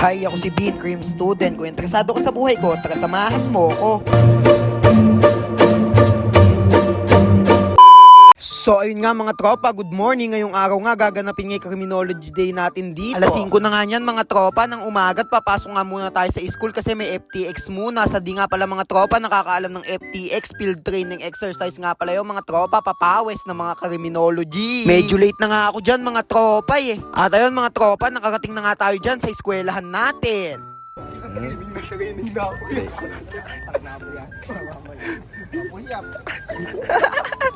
Hi, ako si Bean Cream Student. Kung interesado ka sa buhay ko, taga samahan mo ko. So ayun nga mga tropa, good morning. Ngayong araw nga gaganapin nga Criminology Day natin dito. Alas 5 na nga yan mga tropa ng umaga at papasok nga muna tayo sa school kasi may FTX muna. Sa di nga pala mga tropa nakakaalam ng FTX, field training exercise nga pala yung mga tropa, papawes ng mga Criminology. Medyo late na nga ako dyan mga tropa eh. At ayun mga tropa, nakarating na nga tayo dyan sa eskwelahan natin.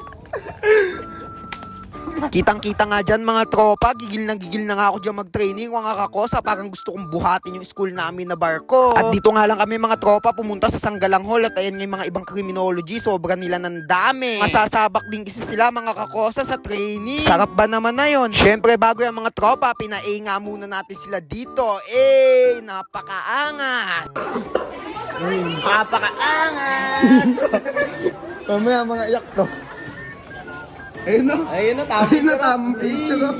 Kitang-kita nga dyan mga tropa, gigil na gigil na nga ako dyan mag-training mga kakosa, parang gusto kong buhatin yung school namin na barko. At dito nga lang kami mga tropa pumunta sa Sanggalang Hall at ayan nga yung mga ibang criminology, sobrang nila ng dami. Masasabak din kasi sila mga kakosa sa training. Sarap ba naman na yon? Siyempre bago yung mga tropa, pina-A nga muna natin sila dito. Eh, napakaangat! Napakaangat! Mamaya mga iyak to. Ayun na. Ayun na, tama. Ayun na, tamang picture.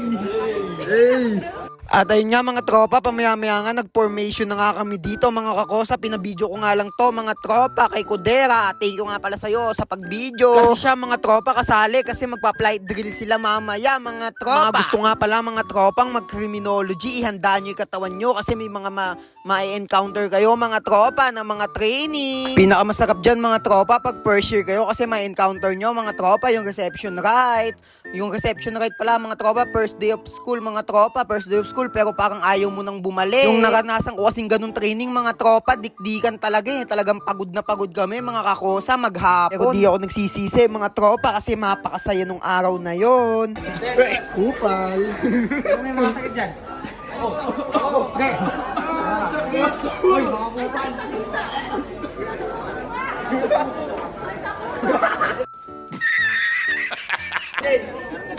Hey. At ayun nga mga tropa, pamaya-maya nga nag-formation na nga kami dito mga kakosa. Pinabidyo ko nga lang to mga tropa kay Kudera. Thank you nga pala sa'yo sa pag-video. Kasi siya mga tropa kasali kasi magpa-flight drill sila mamaya mga tropa. Mga gusto nga pala mga tropang mag-criminology, ihanda nyo yung katawan nyo kasi may mga ma- ma-encounter kayo mga tropa ng mga training. Pinakamasarap dyan mga tropa pag first year kayo kasi ma-encounter nyo mga tropa yung reception right. Yung reception right pala mga tropa, first day of school mga tropa, first day of school pero parang ayaw mo nang bumalik. Yung naranasan ko kasing ganun training mga tropa, dikdikan talaga eh. Talagang pagod na pagod kami mga kakosa maghapon. Pero di ako nagsisisi mga tropa kasi mapakasaya nung araw na yon. Kupal. Ano yung mga sakit dyan? Oo. Oo. Pre. Uy, mga kupal.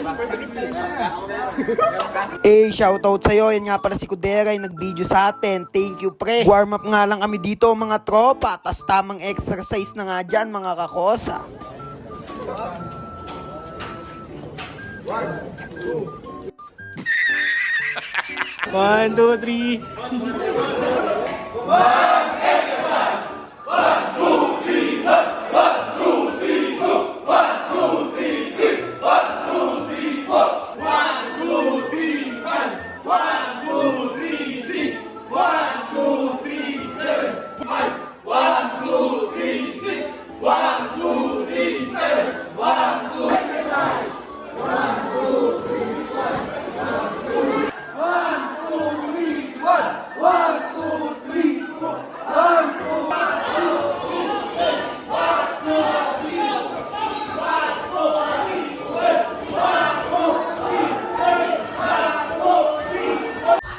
Eh, shoutout sa'yo. Yan nga pala si Kudera yung nag-video sa atin. Thank you, pre. Warm up nga lang kami dito, mga tropa. Tas tamang exercise na nga dyan, mga kakosa. One, two, three.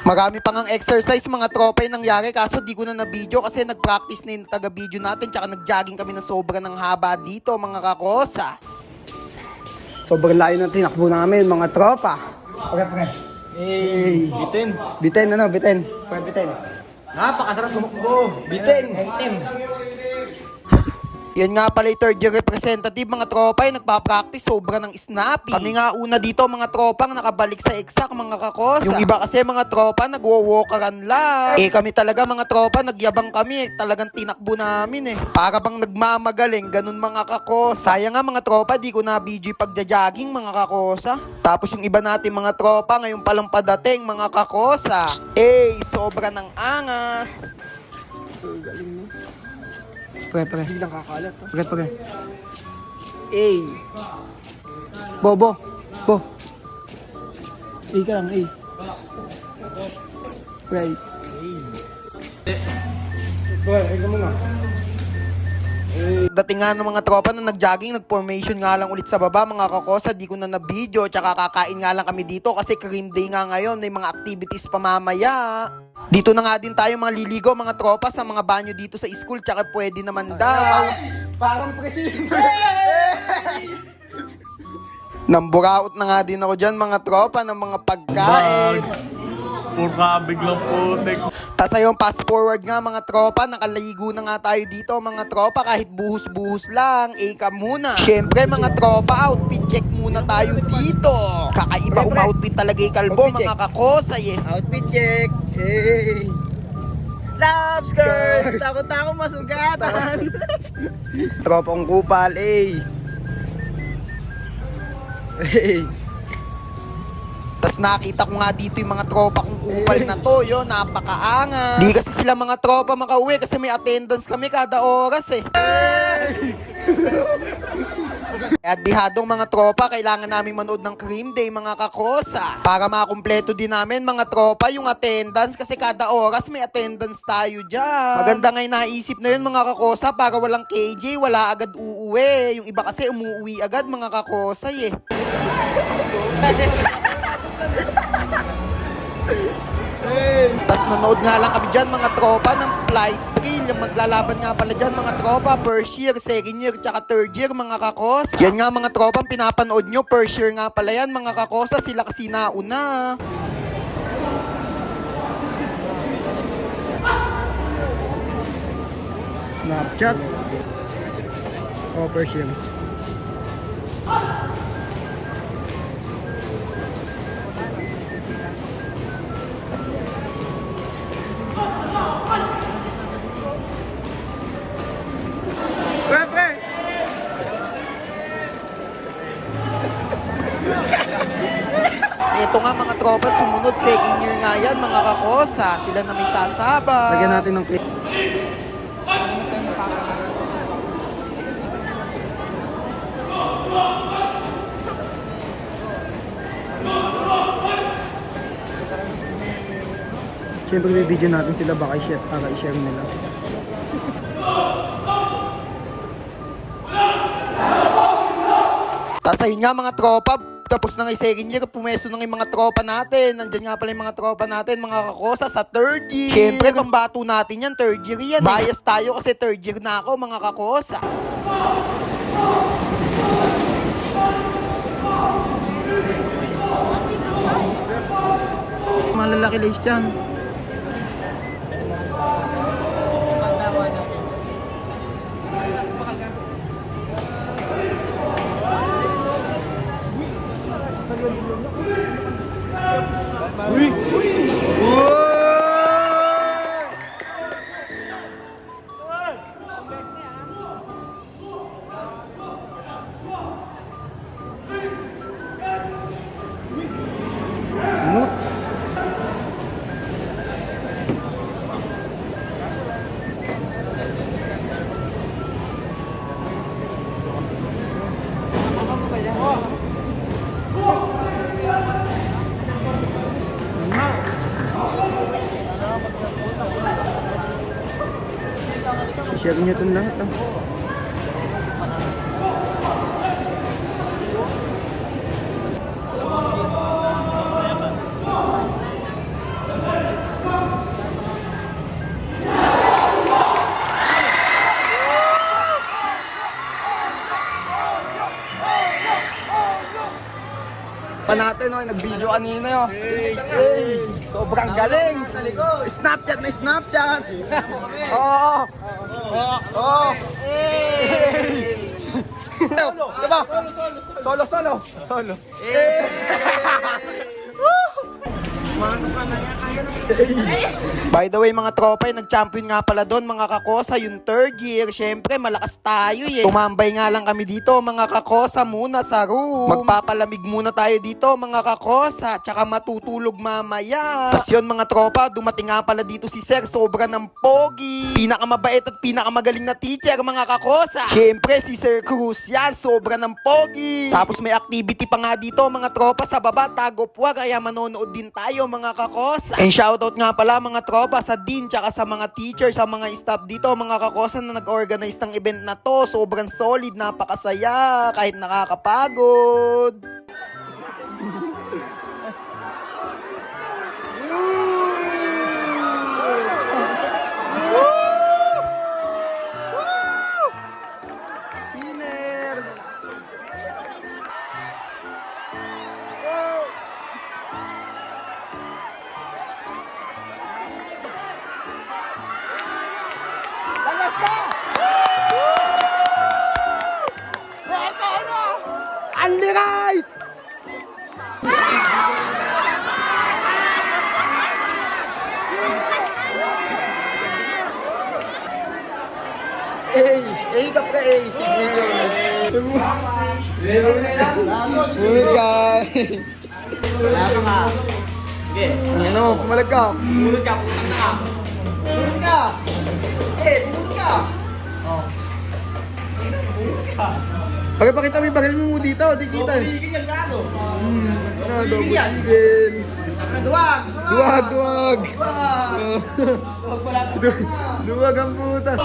Marami pang ang exercise mga tropa yung nangyari kaso di ko na na-video kasi nag-practice na yung taga-video natin tsaka nag-jogging kami ng sobra ng haba dito mga kakosa. Sobrang layo ng tinakbo namin, mga tropa. Pre, pre. Hey, bitin. Bitin, ano, bitin. Pre, bitin. Napakasarap tumakbo. Bitin. Item. Yan nga pala yung third year representative mga tropa yung nagpa-practice sobra ng snappy. Kami nga una dito mga tropang nakabalik sa exact mga kakosa. Yung iba kasi mga tropa nagwo-walkeran lang. Eh kami talaga mga tropa nagyabang kami. Talagang tinakbo namin eh. Para bang nagmamagaling ganun mga kakosa. Sayang nga mga tropa di ko na yung pagja-jogging mga kakosa. Tapos yung iba natin mga tropa ngayon palang padating mga kakosa. Eh sobra ng angas. Pre, pre. Biglang kakalat. oh. Pre, pre. Hey. Bo, bo. Bo. A ka lang, A. Pre. Pre, ay ka muna. Dating nga ng mga tropa na nag-jogging, nag-formation nga lang ulit sa baba, mga kakosa, di ko na na-video, tsaka kakain nga lang kami dito kasi cream day nga ngayon, may mga activities pa mamaya. Dito na nga din tayo mga liligo, mga tropa, sa mga banyo dito sa school, tsaka pwede naman daw. Parang presidente. Namburaot na nga din ako dyan, mga tropa, ng mga pagkain. Puro kabig lang putik. Tapos ayun, fast forward nga mga tropa, nakaligo na nga tayo dito mga tropa kahit buhos-buhos lang, eka muna. Siyempre mga tropa, outfit check muna tayo dito. Kakaiba um-outfit talaga yung kalbo, Outfit mga kakosay eh. Outfit check. Hey. Labs, girls! Takot ako masugatan! Tropang kupal, eh! Hey! Tapos nakita ko nga dito yung mga tropa kong kupal na to, yo, napakaangas. Di kasi sila mga tropa makauwi kasi may attendance kami kada oras eh. At bihadong mga tropa, kailangan namin manood ng Cream Day, mga kakosa. Para makumpleto din namin, mga tropa, yung attendance. Kasi kada oras may attendance tayo dyan. Maganda nga naisip na yun, mga kakosa, para walang KJ, wala agad uuwi. Yung iba kasi umuwi agad, mga kakosa eh. nanood nga lang kami dyan mga tropa ng flight drill. Maglalaban nga pala dyan mga tropa. First year, second year, tsaka third year mga kakos. Yan nga mga tropa ang pinapanood nyo. First year nga pala yan mga kakosa. Sila kasi nauna. Snapchat. Oh, Persian. Pre, tropa, sumunod second year nga yan mga kakosa. Sila na may sasaba. Lagyan natin ng clip. Siyempre, video natin sila baka i-share, para i-share nila. Tapos ayun nga mga tropa, tapos na nga yung second year, pumesto na nga yung mga tropa natin. Nandyan nga pala yung mga tropa natin, mga kakosa, sa third year. Siyempre, pambato natin yan, third year yan. eh. Bias tayo kasi third year na ako, mga kakosa. Malalaki lace dyan. Natin, oh, nag-video kanina yun. Hey, sobrang galing. Snapchat na Snapchat. Oo. Oo. Hey. Saba. Solo, solo. Solo. By the way mga tropa, yung nag-champion nga pala doon mga kakosa yung third year. Syempre malakas tayo eh. Tumambay nga lang kami dito mga kakosa muna sa room. Magpapalamig muna tayo dito mga kakosa. Tsaka matutulog mamaya. Tapos yun mga tropa, dumating nga pala dito si Sir. Sobra ng pogi. Pinakamabait at pinakamagaling na teacher mga kakosa. Syempre si Sir Cruz yan. Sobra ng pogi. Tapos may activity pa nga dito mga tropa sa baba. Tagopwa kaya manonood din tayo mga kakosa. And shoutout nga pala mga tropa sa dean tsaka sa mga teacher, sa mga staff dito, mga kakosa na nag-organize ng event na to. Sobrang solid, napakasaya, kahit nakakapagod. Ka pre, A. Sige. Uy, guys. Ka? Sige. Ano, pumalag ka. Pulot ka, pulot ka. Eh, pulot ka. Oh. Pulot ka. Pagpakita mo yung baril mo dito, di kita. Bumigil yan, gago. Ano, double eagle. Ano, duwag. Duwag, duwag. Duwag. Duwag pala. Duwag ang puta.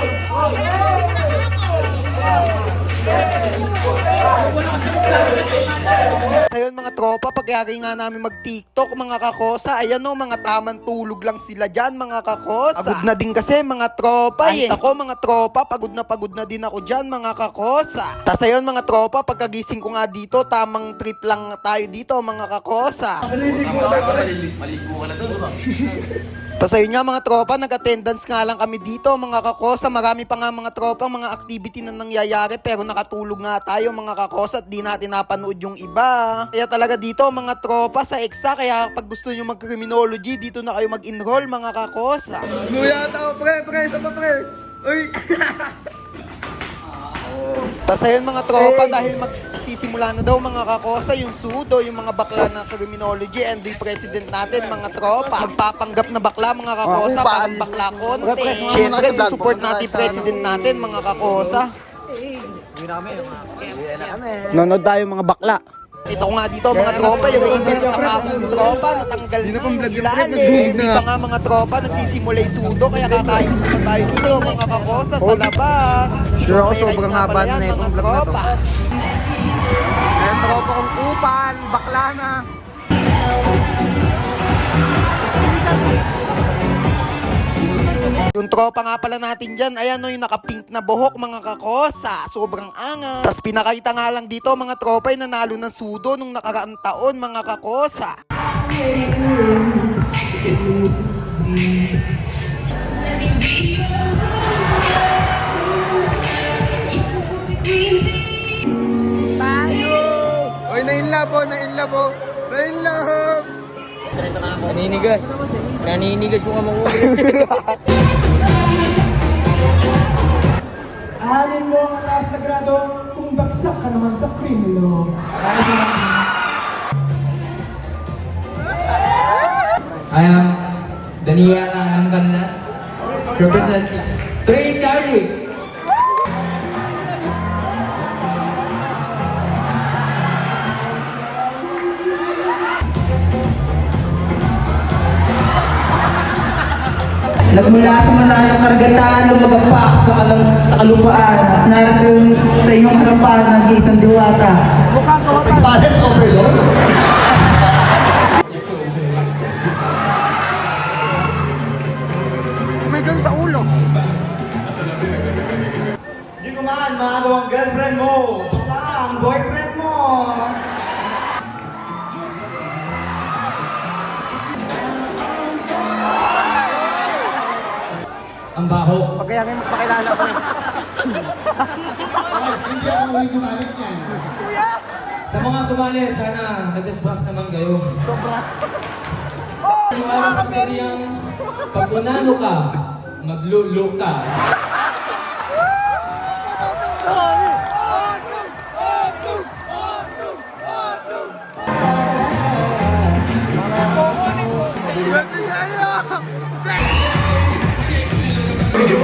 So yun mga tropa, pagyari nga namin mag-tiktok mga kakosa, ayan o, mga tamang tulog lang sila dyan mga kakosa. Pagod na din kasi mga tropa eh. ako mga tropa, pagod na pagod na din ako dyan mga kakosa. Tas ayun mga tropa, pagkagising ko nga dito, tamang trip lang tayo dito mga kakosa. Tapos ayun nga mga tropa, nag-attendance nga lang kami dito mga kakosa. Marami pa nga mga tropa, mga activity na nangyayari pero nakatulog nga tayo mga kakosa at di natin napanood yung iba. Kaya talaga dito mga tropa sa EXA, kaya pag gusto nyo mag-criminology, dito na kayo mag-enroll mga kakosa. Luya tao pre, pre, sa pre. Uy! Tapos ayun mga tropa, dahil magsisimula na daw mga kakosa, yung sudo, yung mga bakla na criminology and yung president natin, mga tropa. Magpapanggap na bakla mga kakosa, parang bakla konti. Siyempre, susupport natin yung president natin, mga kakosa. Nonod tayo mga bakla. Ito nga dito mga tropa, yung email sa mga tropa, natanggal na yung ilalim. Hindi pa nga mga tropa, nagsisimulay sudo, kaya kakain muna tayo dito mga kakosa sa labas. Sure ako, sobrang nga haba pala na yan, itong mga vlog na to. tropa. Ayan, tropa kong kupal, bakla na. Yung tropa nga pala natin dyan, ayan o yung naka-pink na buhok mga kakosa. Sobrang angas. Tapos pinakita nga lang dito mga tropa yung nanalo ng sudo nung nakaraang taon mga kakosa. Oy, na-inlove po, na-inlove po. Na-inlove! Naninigas. Naninigas po ka makuha. Alin mo ang taas na grado kung bagsak ka naman sa krimino. I am Daniela Anganda, representing 3 Nagmula sa malayong karagatan, lumagapak sa, kalam, sa kalupaan at narito sa inyong harapan ng isang diwata. Padet overload? May ganun sa ulo. Hindi ko man, maano ang girlfriend mo. Baka ang boyfriend mo. Ang baho. Pag kaya kayo magpakilala ko rin. Sa mga sumali, sana nag-brush naman kayo. Iwala sa sariyang pag unano ka, maglulo ka.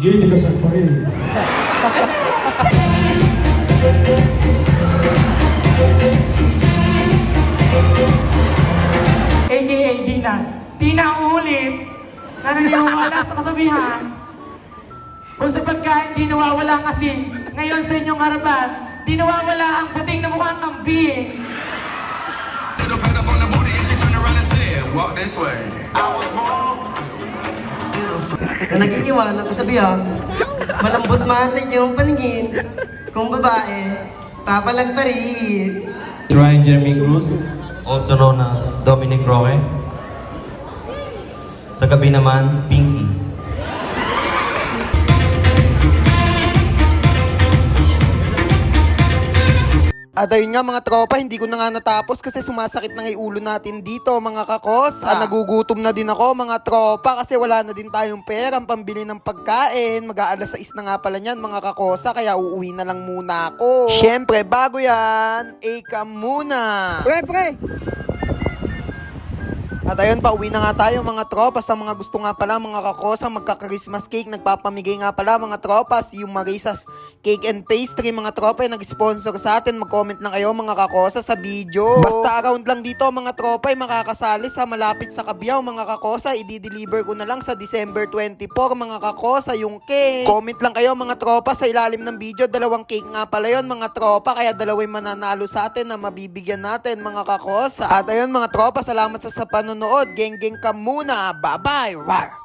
Hindi, hindi ka pa rin. AKA Dina. Dina ulit. Naniniwala sa kasabihan. Kung sa pagkain di nawawala ang asin, ngayon sa inyong harapan, di nawawala ang puting na mukhang kambing. Little pat up on the booty and she turned around and said, walk this way. I was born na nag-iiwanan ko sabihan, malambot man sa inyong paningin, kung babae, papalag pa rin. Ryan Jeremy Cruz, also known as Dominic Roque. Sa gabi naman, Pinky. At ayun nga mga tropa, hindi ko na nga natapos kasi sumasakit na nga yung ulo natin dito mga kakos. Ah, nagugutom na din ako mga tropa kasi wala na din tayong pera ang pambili ng pagkain. Mag-aalas 6 na nga pala niyan mga kakosa kaya uuwi na lang muna ako. Siyempre, bago yan, eka muna. Pre, pre! At ayun, pauwi na nga tayo mga tropa sa mga gusto nga pala mga kakosa magka-Christmas cake. Nagpapamigay nga pala mga tropa si yung Marisa's Cake and Pastry mga tropa yung nag-sponsor sa atin. Mag-comment lang kayo mga kakosa sa video. Basta around lang dito mga tropa ay makakasali sa malapit sa Kabiyaw mga kakosa. I-deliver ko na lang sa December 24 mga kakosa yung cake. Comment lang kayo mga tropa sa ilalim ng video. Dalawang cake nga pala yon mga tropa. Kaya dalaway mananalo sa atin na mabibigyan natin mga kakosa. At ayun mga tropa, salamat sa sa panonood. Geng-geng ka muna. Bye-bye. Rar.